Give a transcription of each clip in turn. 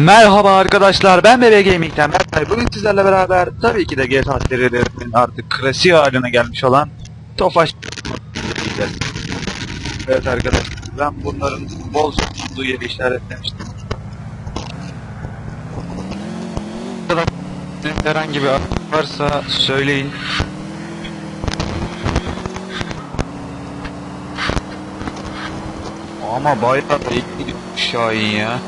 Merhaba arkadaşlar ben Bebe Gaming'den Berkay. Bugün sizlerle beraber tabii ki de GTA serilerinin artık klasiği haline gelmiş olan Tofaş. Evet arkadaşlar ben bunların bol olduğu yeri işaretlemiştim. Herhangi bir varsa söyleyin. Ama bayağı da iyi Şahin ya.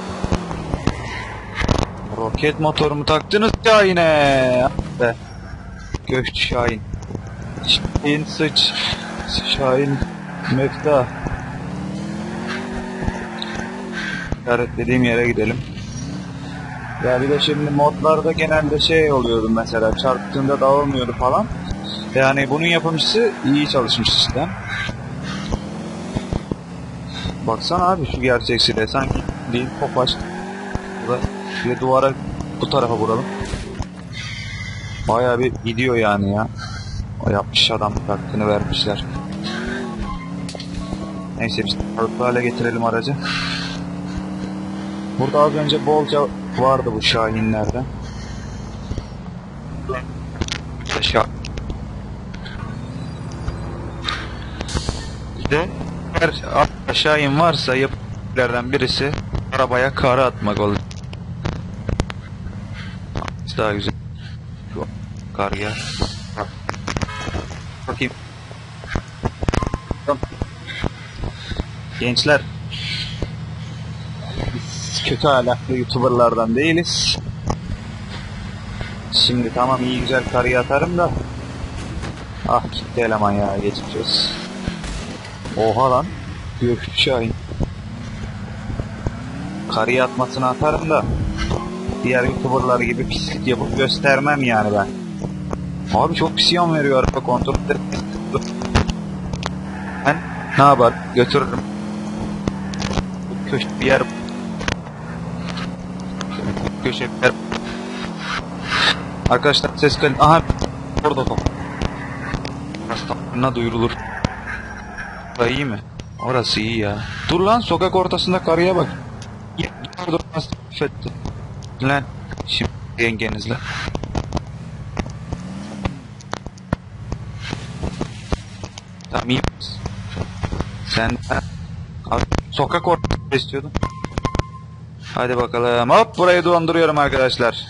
Roket motorumu taktınız ya yine. Be. Göçtü Şahin. Şahin sıç. Şahin mefta. İşaretlediğim yere gidelim. Ya bir de şimdi modlarda genelde şey oluyordu mesela çarptığında dağılmıyordu falan. Yani bunun yapımcısı iyi çalışmış sistem. Baksana abi şu gerçeksiliğe sanki değil topaç. Burada bir duvara bu tarafa vuralım. Bayağı bir gidiyor yani ya. O yapmış adam hakkını vermişler. Neyse biz sağlıklı hale getirelim aracı. Burada az önce bolca vardı bu Şahinlerden. Şah. Bir de eğer aşağı in varsa yapılardan birisi arabaya kara atmak olur. Daha güzel. Kar. Bak. Bakayım. Gençler. Biz kötü ahlaklı youtuberlardan değiliz. Şimdi tamam iyi güzel karıya atarım da. Ah gitti eleman ya geçeceğiz. Oha lan. Gökçü Şahin. Karıya atmasını atarım da diğer youtuberlar gibi pislik yapıp göstermem yani ben. Abi çok pis yan veriyor araba kontrol Ben ne yapar götürürüm. Köşe bir yer köşe bir yer Arkadaşlar ses kalın. Aha orada top. Hastalarına duyurulur. Da iyi mi? Orası iyi ya. Dur lan sokak ortasında karıya bak. Dur dur fetti. Lan şimdi yengenizle. Tamam iyi? Sen abi, sokak ortasında istiyordun. Hadi bakalım. Hop burayı dolandırıyorum arkadaşlar.